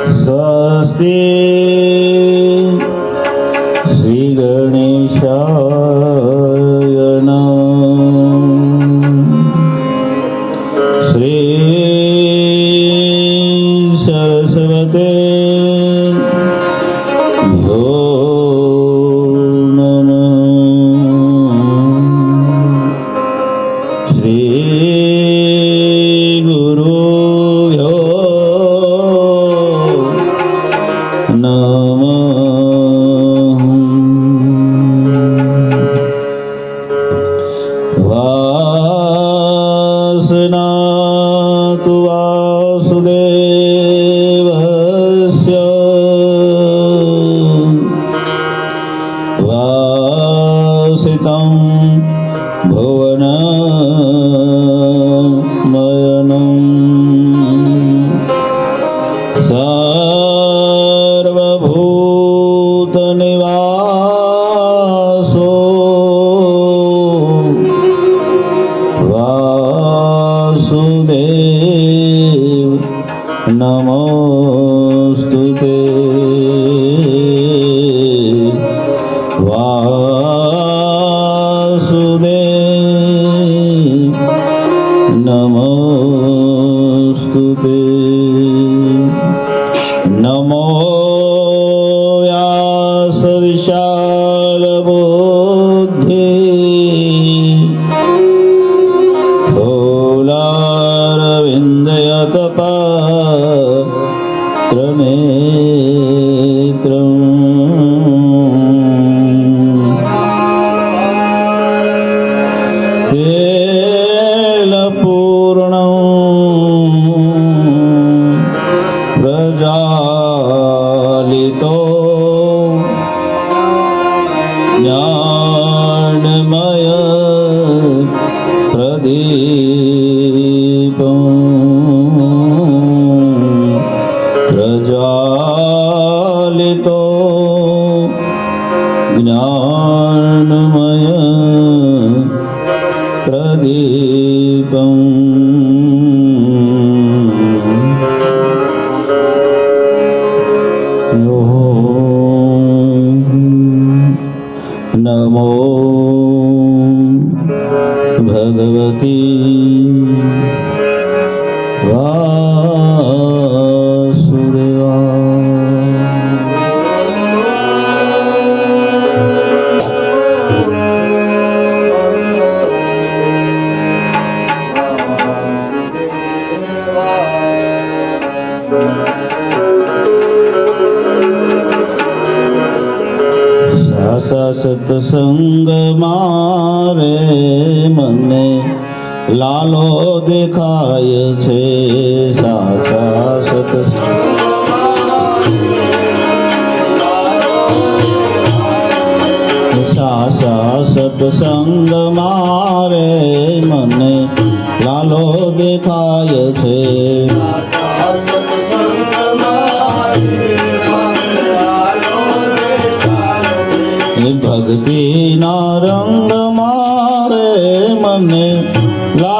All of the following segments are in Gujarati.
Sustain.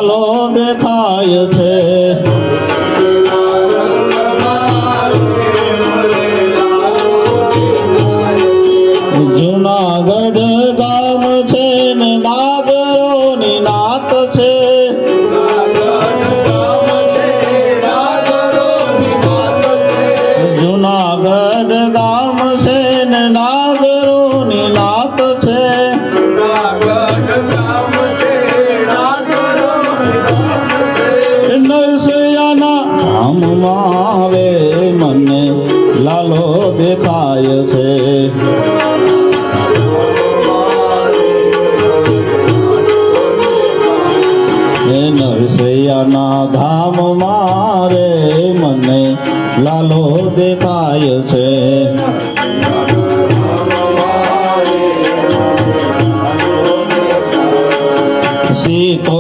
আলো দেখায়ছে નામ મારે મને લાલો દેખાય છે. શીખો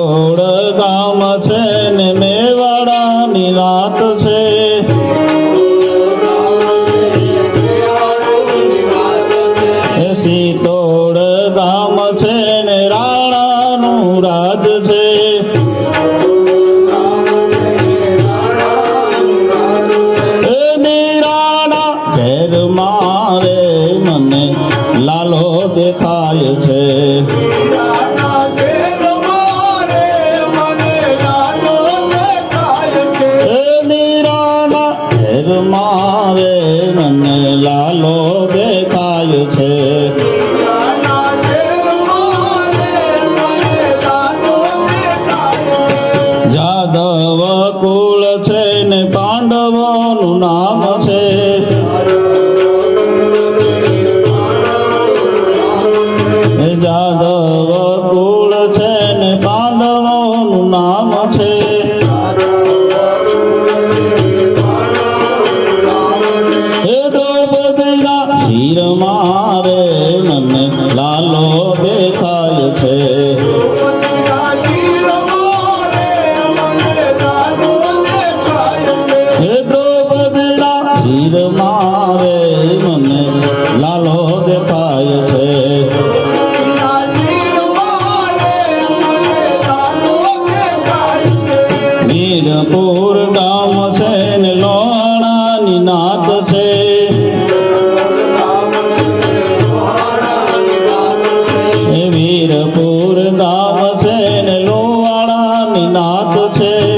Oh.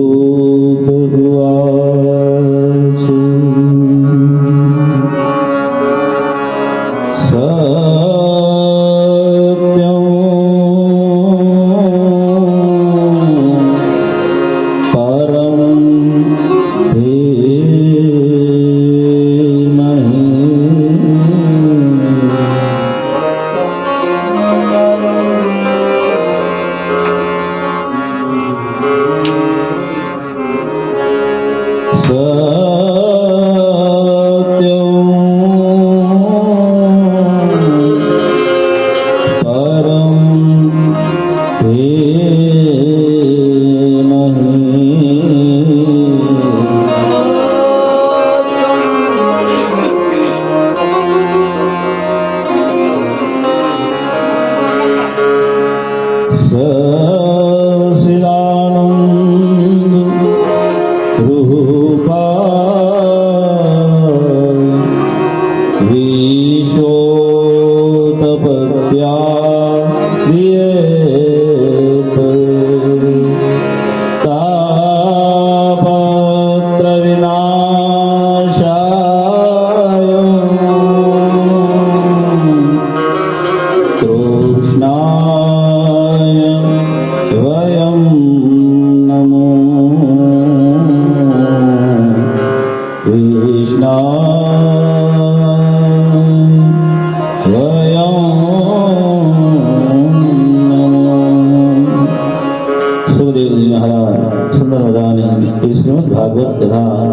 એ શ્રીમદ ભાગવત કથા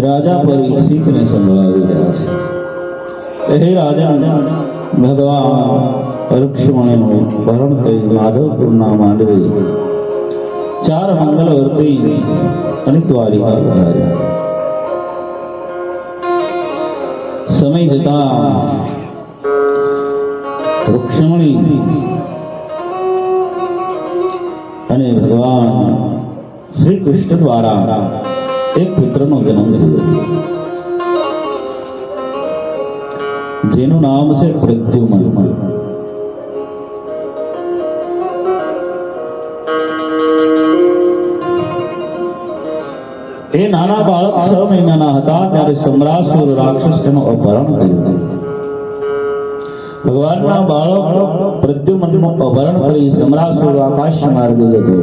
રાજા પરીક્ષિતને સંભળાવી રહ્યા છે. હે રાજા, ભગવાન રુક્ષ્મણીનું ભરણ કરી માધવપુરના માંડવે ચાર મંગલ વર્તી વધાર્યા સમય જતા રુક્ષ્મણી અને ભગવાન શ્રી કૃષ્ણ દ્વારા એક પુત્રનો જન્મ થયો. જેનું નામ છે પ્રદ્યુમન. એ નાના બાળક છ મહિનાના હતા ત્યારે સમ્રાસુર રાક્ષસ એનું અપહરણ કર્યું. ભગવાનના બાળક પ્રદ્યુમનનું અપહરણ કરી સમ્રાસુર આકાશ માર્ગે જતો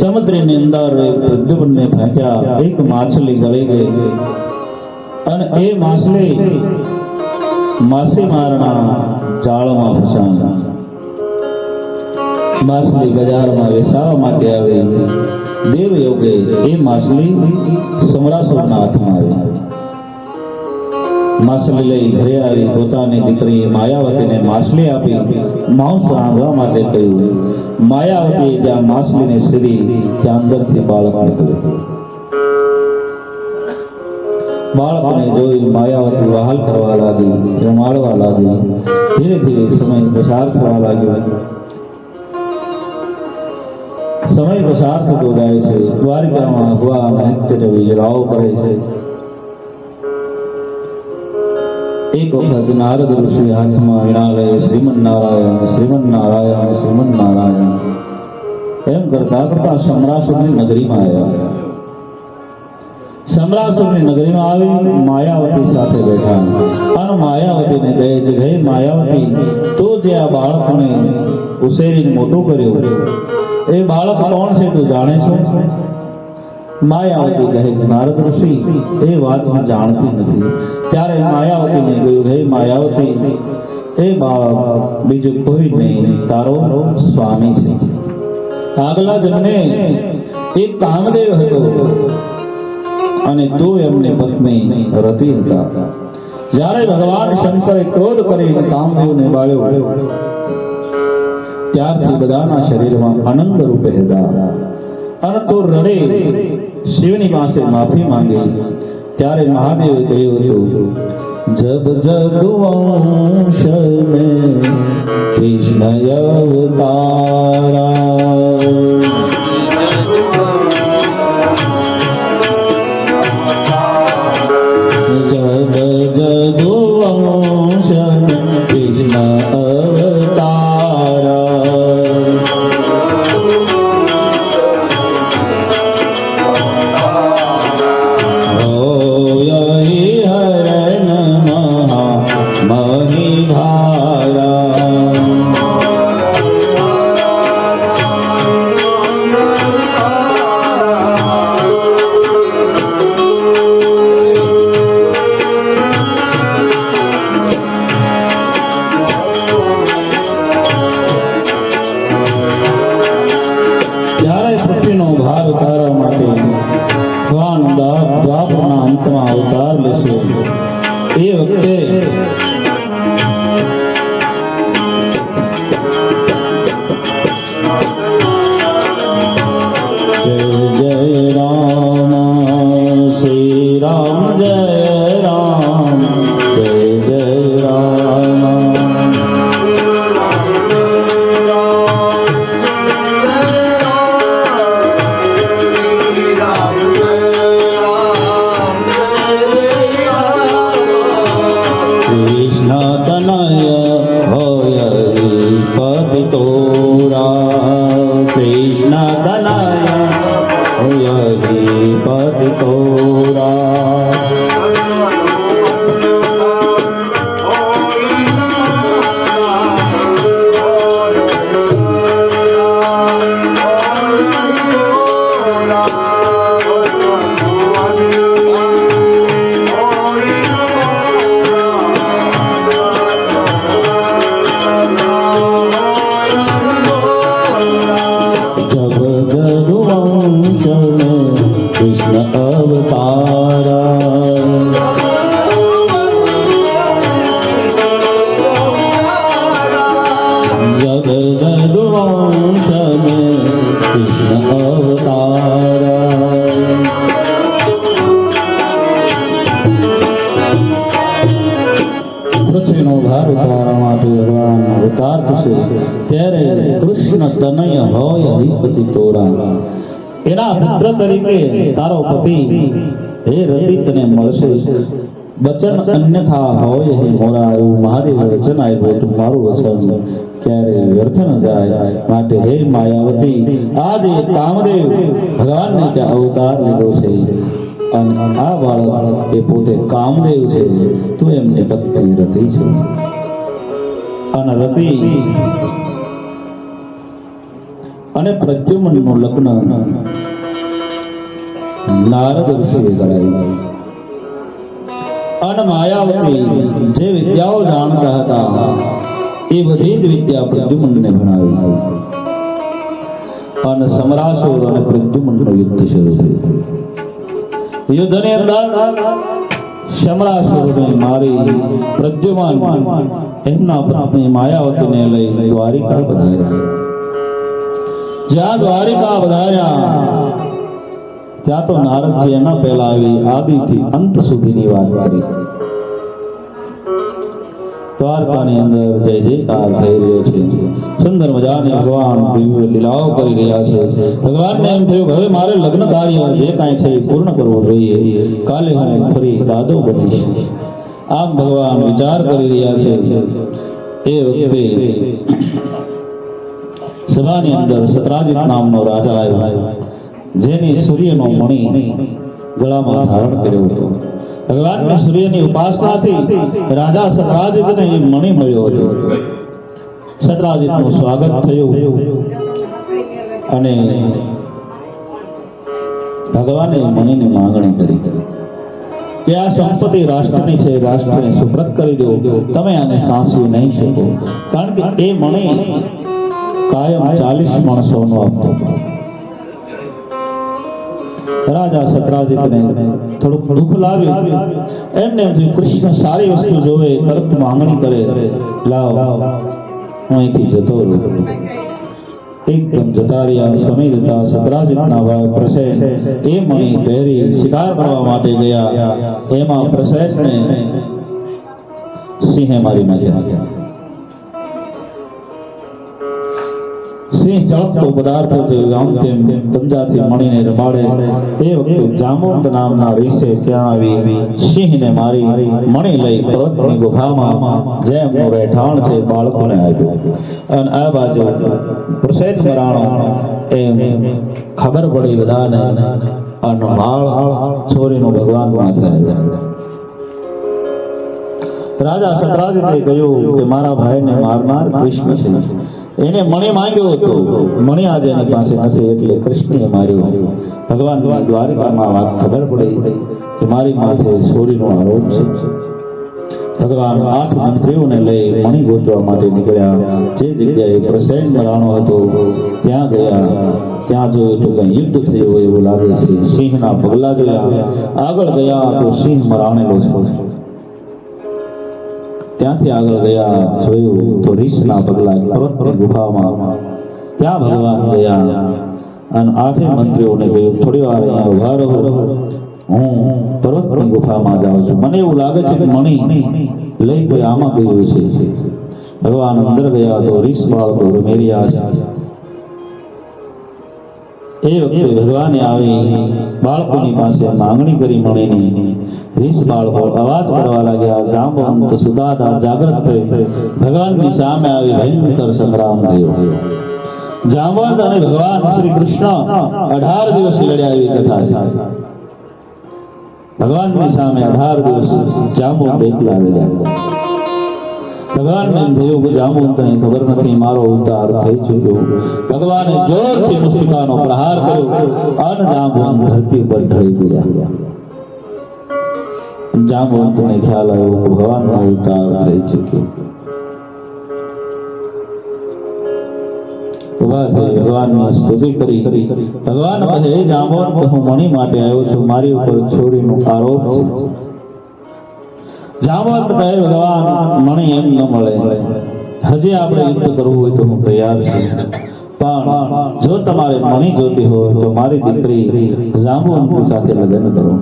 સમુદ્રની અંદર એ ફેંક્યા એક માછલી ગળી ગઈ. અને એ માછલી માછીમારના જાળમાં ફસાણી માછલી બજારમાં વેચાવા માટે આવી. દેવ યોગે એ માછલી સમરાસુરના હાથમાં આવી. માછલી લઈ ઘરે આવી પોતાની દીકરી માયાવતીને માછલી આપી, માંસ રાંધવા માટે કહ્યું, માયાવતી જ્યાં માછલીને સીધી, ત્યાં અંદરથી બાળક નીકળ્યું. બાળકને જોઈ માયાવતી વહાલ કરવા લાગી, રમાડવા લાગી, ધીરે ધીરે સમય પસાર થવા લાગ્યો. સમય પસાર થતો જાય છે, દ્વારકામાં હવા નિત્ય રાવ કરે છે. એક વખત નારદ ઋષિ હાથમાં વીણા લઈ શ્રીમન નારાયણ એમ કરતા કરતા સમરાસુરની નગરીમાં આવ્યા. સમરાસુરની નગરીમાં આવી માયાવતી સાથે બેઠા. અને માયાવતીને કહે છે, હે માયાવતી, તો જે આ બાળકને ઉછેરીને મોટું કર્યું, એ બાળક કોણ છે તું જાણે છે? માયાવતી કહે, નારદ ઋષિ, એ વાત હું જાણતી નથી. ત્યારે માયાવતીને કહ્યું હે માયાવતી એ બાળક, બીજું કોઈ નહીં, તારો સ્વામી છે. આગલા જન્મે એક કામદેવ હતો અને તો એમની પત્ની રતિ હતા. જ્યારે ભગવાન શંકરે ક્રોધ કરીને કામદેવને બાળ્યો, ત્યારથી બધાના શરીરમાં આનંદ રૂપે હતા. અને તો રડે, શિવની પાસે માફી માંગી ત્યારે મહાદેવે કહ્યું હતું જબ જગવંશ મે કૃષ્ણ અવતારા. પુત્ર તરીકે તારો પતિ. હે રતિ તને મળશે. વચન અન્યથા હોય હે મોરા એવું મહાદેવ વચન આવ્યું તું મારું વચન. ક્યારે વ્યર્થ ન જાય. માટે હે માયાવતી આજે કામદેવ ભગવાનને ત્યાં અવતાર લીધો છે. અને આ બાળક એ પોતે કામદેવ છે. તું એમને પત્ની રતિ છે. અને રતિ અને પ્રદ્યુમ્નનું લગ્ન નારદ ઋષિએ કરાવ્યું અને માયાવતી જે વિદ્યાઓ જાણતા હતા, એ બધી જ વિદ્યા પ્રદ્યુમનને ભણાવી. અને સમરાસુર અને પ્રદ્યુમ્નનું યુદ્ધ શરૂ થયું. યુદ્ધની અંદર સમરાસુરને મારી પ્રદ્યુમન એમના પત્ની માયાવતીને લઈ દ્વારિકા પધાર્યા. જ્યાં દ્વારિકા પધાર્યા ત્યાં તો નારદજી એના પહેલા આવી, આદિથી અંત સુધીની વાત કરી. દ્વારકાની અંદર જય જયકાર થઈ રહ્યો છે. સુંદર મજાની ભગવાન દિવ્ય લીલાઓ કરી રહ્યા છે. ભગવાનને એમ થયું હવે મારે લગ્ન કાર્ય જે કાંઈ છે એ પૂર્ણ કરવું જોઈએ. કાલે હું ફરી દાદો બનીશ. આમ ભગવાન વિચાર કરી રહ્યા છે. એ વખતે સભાની અંદર સતરાજીત નામનો રાજા આવ્યો. જેની સૂર્યનો મણી ગળામાં ધારણ કર્યો હતો. ભગવાનની સૂર્યની ઉપાસનાથી રાજા સતરાજીતને એ મણી મળ્યો હતો. સતરાજીતનું સ્વાગત થયું. અને ભગવાને મણિની માંગણી કરી કે આ સંપત્તિ રાષ્ટ્રની છે રાષ્ટ્રને સુપ્રત કરી દો. તમે આને સાંસવી નહીં શકો. કારણ કે એ મણિ કાયમ ચાલીસ માણસોનો આપતો રાજા સતરાજીતને થોડુંક દુઃખ લાગ્યું. એમને એમ કૃષ્ણ સારી વસ્તુ જોવે તરત માંગણી કરે, લાવ અહીંથી જતો રહું. એકદમ જતા રહ્યા સમય જતા સતરાજીતના ભાઈ પ્રસેન એ મણી પહેરી શિકાર કરવા માટે ગયા. એમાં પ્રસેનને સિંહે મારી નાખ્યા. સિંહ ઝડપતો પદાર્થ તેમ પંજાથી મણીને રમાડે. એ વખતે જામોત નામના રીસે ત્યાં આવી સિંહને મારી મણી લઈ પર્વતની ગુફામાં જેમનું રહેઠાણ છે બાળકોને આપ્યું. અને આ બાજુ પ્રસેન મરાણો એમ ખબર પડી બધાને અને બાળ ભગવાન માથે આવ્યો રાજા સતરાજીતે કહ્યું કે મારા ભાઈને મારનાર કૃષ્ણ છે. એને મણી માંગ્યો હતો. મણી આજે એની પાસે નથી, એટલે કૃષ્ણે માર્યો. ભગવાન દ્વારકામાં વાત ખબર પડી કે મારી માથે સોરીનો આરોપ છે. ભગવાન આઠ મંત્રીઓને લઈ મણી ગોતવા માટે નીકળ્યા. જે જગ્યાએ પ્રસેન મરાણો હતો, ત્યાં ગયા. ત્યાં જોયું તો કંઈ યુદ્ધ થયું એવું લાગે છે. સિંહના પગલા જોયા આગળ ગયા તો સિંહ મરાણેલો છે. ત્યાંથી આગળ ગયા, જોયું તો રીસના પગલા પર્વતની ગુફામાં ત્યાં ભગવાન ગયા. અને આઠે મંત્રીઓને કહ્યું, થોડી વાર ઊભા રહો. હું પર્વતની ગુફામાં જાઉં છું. મને એવું લાગે છે કે મણી લઈ કોઈ આમાં ગયું છે. ભગવાન અંદર ગયા તો રીસ બાળકો રમેરિયા છે. એ વખતે ભગવાને આવી બાળકોની પાસે માંગણી કરી મણીની. રીસ બાળકો અવાજ કરવા લાગ્યા જાંબવંત સુદાદા જાગૃત થઈ ભગવાનની સામે આવી ભયંકર સંગ્રામ થયો જાંબવંત અને ભગવાન શ્રી કૃષ્ણ અઢાર દિવસ લડ્યા એવી કથા છે ભગવાનની સામે અઢાર દિવસ જાંબવંત એકલા લડ્યા ભગવાનને એમ થયું કે જાંબુવંતને ખબર નથી મારો અવતાર થઈ ચૂક્યો ભગવાને જોરથી મુસ્તિકાનો પ્રહાર કર્યો અને જાંબુવંત ધરતી પર ઢળી ગયા જાંબુવંતને ખ્યાલ આવ્યો ભગવાનનો અવતાર થઈ ચૂક્યો. ભગવાનની સ્તુતિ કરી. ભગવાન કહે, "હે હું મણી માટે આવ્યો છું. મારી ઉપર ચોરીનો આરોપ છે. કહે, ભગવાન, મણી એમ ન મળે. હજી આપણે યુદ્ધ કરવું હોય તો હું તૈયાર છું. પણ જો તમારે મણી જોતી હોય તો મારી દીકરી જાંબુવંત સાથે લગ્ન કરો.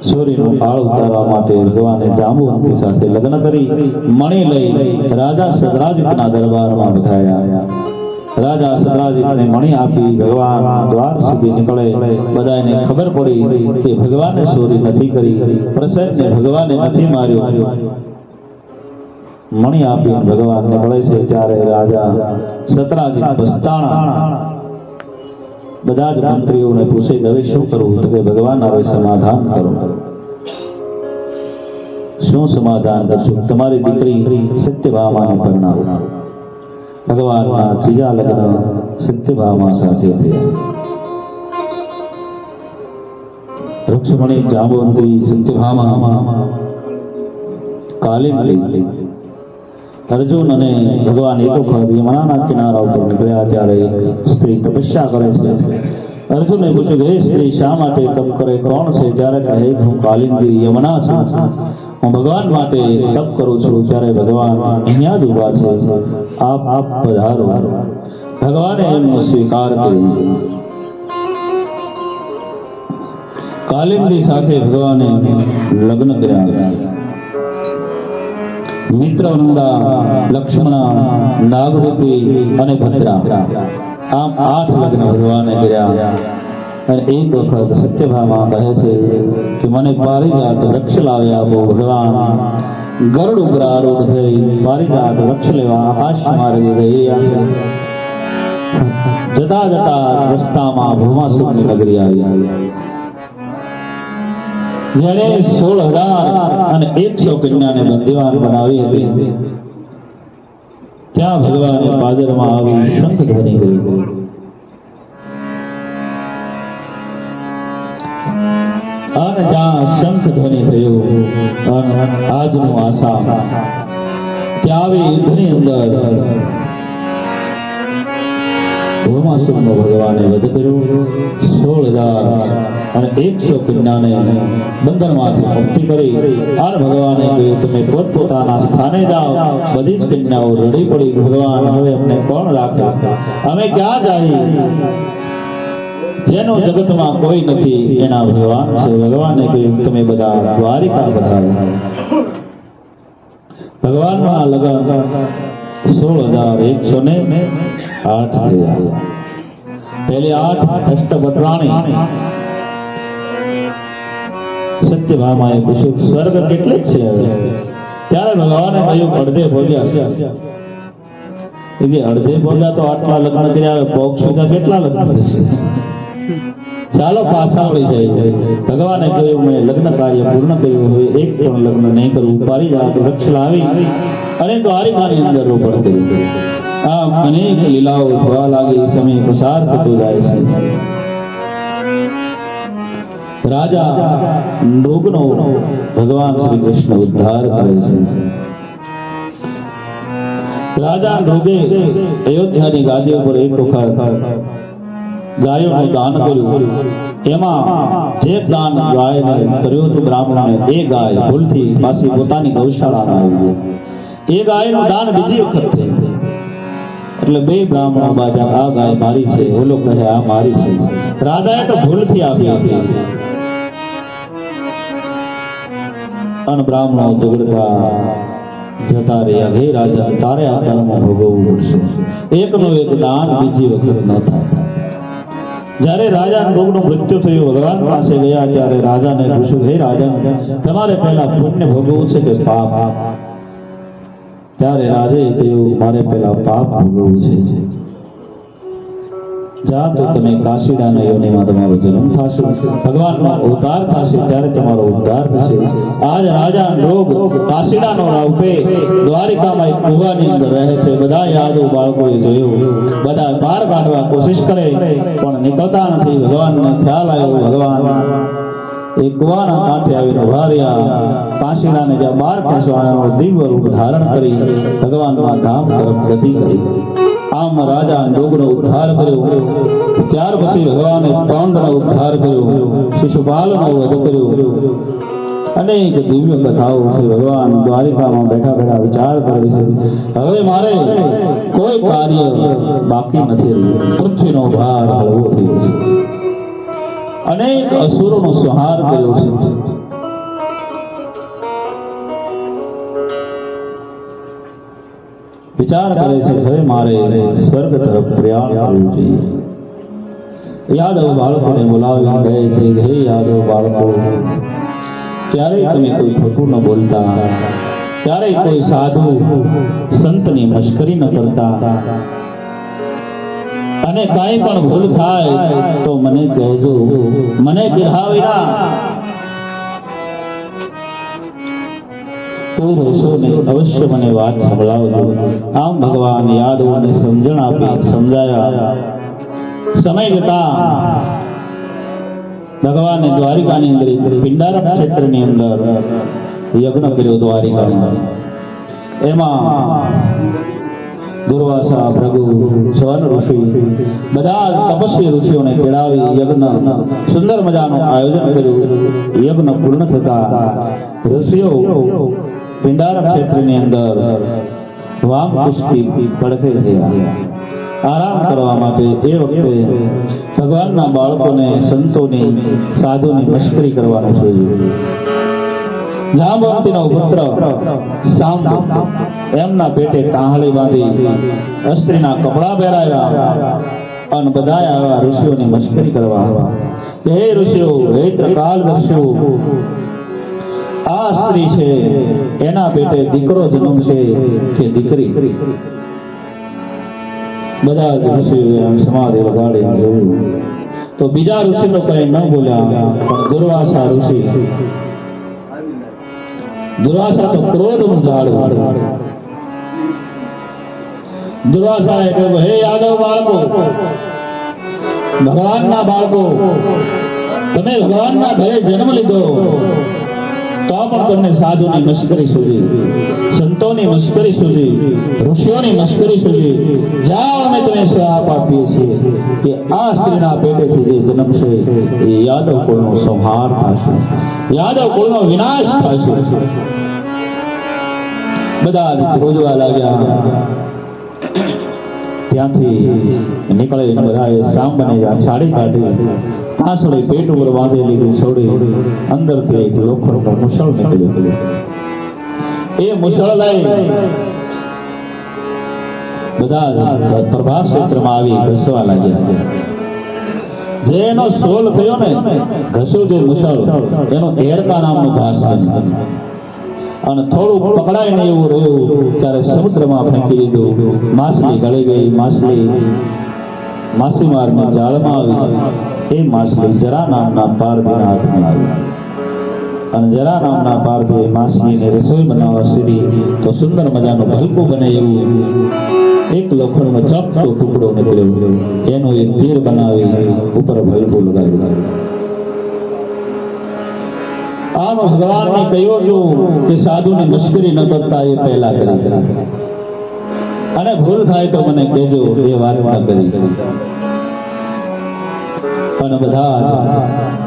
સૂર્યનું કાળ ઉતારવા માટે ભગવાને જાંબુવંતી સાથે લગ્ન કરી, મણી લઈ રાજા સદરાજિતના દરબારમાં બધાયા. રાજા સદરાજિતને મણી આપી ભગવાન દ્વાર સુધી નીકળે. બધાને ખબર પડી કે ભગવાને ચોરી નથી કરી, પ્રસન્નને ભગવાને નથી માર્યો. મણી આપી ભગવાન નીકળે છે ત્યારે રાજા સતરાજીત પસ્તાણા બધા જ મંત્રીઓને પૂછે કે હવે શું કરવું તો કે ભગવાન, હવે સમાધાન કરો. શું સમાધાન કરશું? તમારી દીકરી સત્યભામાને પરણાવો. ભગવાનના ત્રીજા લગ્ન સત્યભામા સાથે થયા. રૂક્ષ્મણી, જાંબુવંતી, સત્યભામા કાલિંદી અર્જુન અને ભગવાન એક વખત યમુનાના કિનારા ઉપર નીકળ્યા ત્યારે સ્ત્રી તપસ્યા કરે છે. અર્જુને પૂછ્યું હે સ્ત્રી, શા માટે તપ કરે? કોણ છે? ત્યારે કહે, હું કાલિંદી યમુના છું. હું ભગવાન માટે તપ કરું છું ત્યારે ભગવાન અહીંયા જ ઊભા છે. આપ આપ પધારો. ભગવાને એમનો સ્વીકાર કર્યો. કાલિંદી સાથે ભગવાને લગ્ન કર્યા. મિત્ર વૃંદા લક્ષ્મણા નાગરૂપી અને ભદ્રા આમ આઠ લગ્ન ભગવાને કર્યા અને એક વખત સત્યભામા કહે છે કે મને પારિજાત વૃક્ષ લાવી આપો ભગવાન ગરુડ ઉપર આરૂઢ થઈ પારિજાત વૃક્ષ લેવા આકાશ માર્ગે ગઈ જતા જતા રસ્તામાં ભૂમાસુરની નગરી આવી જ્યારે સોળ હજાર અને એકસો કન્યાને બંદીવાન બનાવી હતી, ત્યાં ભગવાન પાદરમાં આવી શંખ ધરી ગઈ અને જ્યાં શંખ ધ્વનિ થયો આજનું આસામ ત્યાં આવી યુદ્ધની અંદર ભૌમાસુરનો ભગવાને વધ કર્યો. સોળ હજાર અને એકસો કન્યાને બંધનમાંથી મુક્તિ કરી. અને ભગવાને કહ્યું, તમે પોતપોતાના સ્થાને જાઓ. બધી જ કન્યાઓ રડી પડી. ભગવાન હવે અમને કોણ રાખે? અમે ક્યાં જઈએ? જેનો જગતમાં કોઈ નથી, એના ભગવાન છે. ભગવાને કહ્યું, તમે બધા દ્વારિકા બધા ભગવાનમાં લગન સોળ હજાર એકસો ને આઠ થયા પહેલી આઠ અષ્ટભટ્રાણી સત્યભામાએ પૂછ્યું, સ્વર્ગ કેટલે છે ત્યારે ભગવાને કહ્યું, અડધે ભોગ્યા. છે એ કે અડધે ભોગ્યા તો આટલા લગ્ન કર્યા સુધા કેટલા લગ્ન થશે? ચાલો પાછા વળી જાય ભગવાને કહ્યું મેં લગ્ન કાર્ય પૂર્ણ કર્યું હવે એક પણ લગ્ન નહીં કરવું પારી જાત વૃક્ષ લાવી અને દ્વારિકાની અંદર રોપણ કર્યું આમ અનેક લીલાઓ થવા લાગી સમય પસાર થતો જાય છે રાજા નૃગનો ભગવાન શ્રી કૃષ્ણ ઉદ્ધાર કરે છે રાજા નૃગે અયોધ્યાની ગાદી ઉપર એક વખત ગાયોનું દાન કર્યું. એમાં જે દાન ગાયને કર્યું હતું બ્રાહ્મણને, એ ગાય ભૂલથી પાછી પોતાની ગૌશાળામાં આવી ગઈ. એ ગાયનું દાન બીજી વખત થઈ એટલે બે બ્રાહ્મણો બાજા આ ગાય મારી છે, ઓલો કહે, આ મારી છે. રાધાએ તો ભૂલથી આપી હતી. અને બ્રાહ્મણો ઝઘડતા જતા રહ્યા. હે રાજા, તારે આ કર્મ ભોગવવું પડશે. એકનો એક દાન બીજી વખત ન થાય. જ્યારે રાજા ભોગનું મૃત્યુ થયું, ભગવાન પાસે ગયા ત્યારે રાજાને પૂછ્યું, હે રાજા, તમારે પહેલા પુણ્ય ભોગવવું છે કે પાપ? ત્યારે રાજે કહ્યું, મારે પહેલા પાપ ભોગવવું છે. જા તો તમે કાશીડાના યોનિમાં તમારો જન્મ થશે. ભગવાનનો અવતાર થશે ત્યારે તમારો ઉદ્ધાર થશે. આજ રાજા રોગ કાશીડાનો રાવપે દ્વારિકામાં એક કુવાની અંદર રહે છે. બધા યાદો બાળકોએ જોયું. બધા બહાર કાઢવા કોશિશ કરે, પણ નીકળતા નથી. ભગવાનને ખ્યાલ આવ્યો, ભગવાન એ કુવાના કાંઠે આવીને ઊભા રહ્યા. કાશીડાને જ્યાં બાર ખેંચવાનો દિવ્ય રૂપ ધારણ કરી ભગવાનમાં ધામ તરફ ગતિ કરી. આમ રાજા રોગનો ઉદ્ધાર કર્યો. ત્યાર પછી ભગવાને પાંડનો ઉદ્ધાર કર્યો. શિશુપાલનો વધ કર્યો. અનેક દિવ્ય કથાઓ છે. ભગવાન દ્વારિકામાં બેઠા બેઠા વિચાર કરે છે. હવે મારે કોઈ કાર્ય બાકી નથી રહ્યું. પૃથ્વીનો ભાર હળવો થયો છે. અનેક અસુરોનો સંહાર કર્યો છે. વિચાર કરે છે હવે મારે સ્વર્ગ તરફ પ્રયાણ કરવું જોઈએ. યાદવ બાળકોને બોલાવી કહે છે હે યાદવ બાળકો, ક્યારેય તમે કોઈ ખોટું ન બોલતા. ક્યારેય કોઈ સાધુ સંતની મશ્કરી ન કરતા. અને કાંઈ પણ ભૂલ થાય તો મને કહેજો. મને કહેવા વિના અવશ્ય મને વાત સંભળાવજો. આમ ભગવાન યાદવોને સમજણ આપી, સમજાયા. સમય જતા ભગવાને દ્વારિકાની અંદર એક ક્ષેત્રની અંદર યજ્ઞ કર્યો દ્વારિકાની એમાં દુર્વાસા, ભૃગુ સ્વર્ણ ઋષિ બધા તપસ્વી ઋષિઓને કેળાવી યજ્ઞ, સુંદર મજાનું આયોજન કર્યું. યજ્ઞ પૂર્ણ થતા ઋષિઓ પિંડારક ક્ષેત્રની અંદર વામ પુષ્ટિ પડખે થયા આરામ કરવા માટે એ વખતે ભગવાનના બાળકોને, સંતોની, સાધુની મશ્કરી કરવાનું જોયું જાંબવંતીનો પુત્ર સામ એમના પેટે તાહળી બાંધી અસ્ત્રીના કપડા પહેરાવ્યા અને બધા આવ્યા ઋષિઓની મશ્કરી કરવા. હે ઋષિઓ, હે ત્રિકાલદર્શીઓ આ સ્ત્રી છે, એના પેટે દીકરો જન્મશે કે દીકરી? બધા જ ઋષિઓએ સમાધિ લગાડી જોયું. તો બીજા ઋષિ તો કઈ ન બોલ્યા, પણ દુર્વાસા ઋષિ. દુર્વાસા તો ક્રોધનું ઝાડ દુર્વાસાએ કહ્યું હે યાદવ બાળકો, ભગવાનના બાળકો, તમે ભગવાનના ભય જન્મ લીધો. તો પણ તમને સાધુની મશ્કરી સુધી, સંતોની મશ્કરી સુધી, ઋષિઓની મશ્કરી સુધી જાઓ અમે તમને શ્રાપ આપીએ છીએ કે આ સ્ત્રીના પેટેથી જે જન્મશે એ યાદવ કુળનો સંહાર થશે. યાદવ કુળનો વિનાશ થશે. બધા રોજવા લાગ્યા. ત્યાંથી નીકળે બધાએ સાંભળે સાડી કાઢી. કાંસળી પેટ ઉપર બાંધેલી છોડી અંદરથી એક લોખંડનો મુસળ થયો ને ઘસ્યું જે મુસળ એનો એરકા ઘાસ અને થોડું પકડાય ને એવું રહ્યું ત્યારે સમુદ્રમાં ફેંકી દીધું માછલી ગળી ગઈ માછલી માછીમારની જાળમાં આવી એ માછલી જરા નામના પારધીના હાથમાં આવી અને જરા નામના પારધી માછલીને રસોઈ બનાવવા સીધી, તો સુંદર મજાનું ભલકું બને એવું. એક લોખંડનો ચપટો ટુકડો નીકળ્યો. એનું એક તીર બનાવી ઉપર ભલકું લગાવ્યું. આમ ભગવાનને કહ્યું હતું કે સાધુની મુશ્કેલી ન કરતા એ પહેલા કરી. અને ભૂલ થાય તો મને કહેજો એ વાત કરી પણ બધા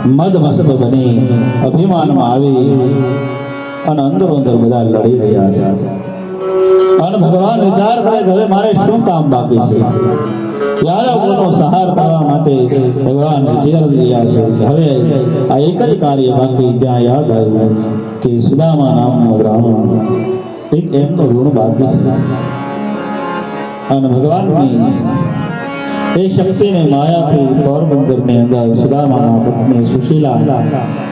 મદમસ્ત બની અભિમાનમાં આવી અને અંદરો અંદર બધા લડી રહ્યા છે. અને ભગવાન વિચાર કરે હવે મારે શું કામ બાકી છે? યાદવોનો સહાર પાવા માટે ભગવાન વિચાર રહ્યા છે. હવે આ એક જ કાર્ય બાકી ત્યાં યાદ આવ્યું કે સુદામા નામનો બ્રાહ્મણ એક એમનો ઋણ બાકી છે. અને ભગવાનની. એ શક્તિને માયાથી પોરબંદરની અંદર સુદામાના પત્ની સુશીલા.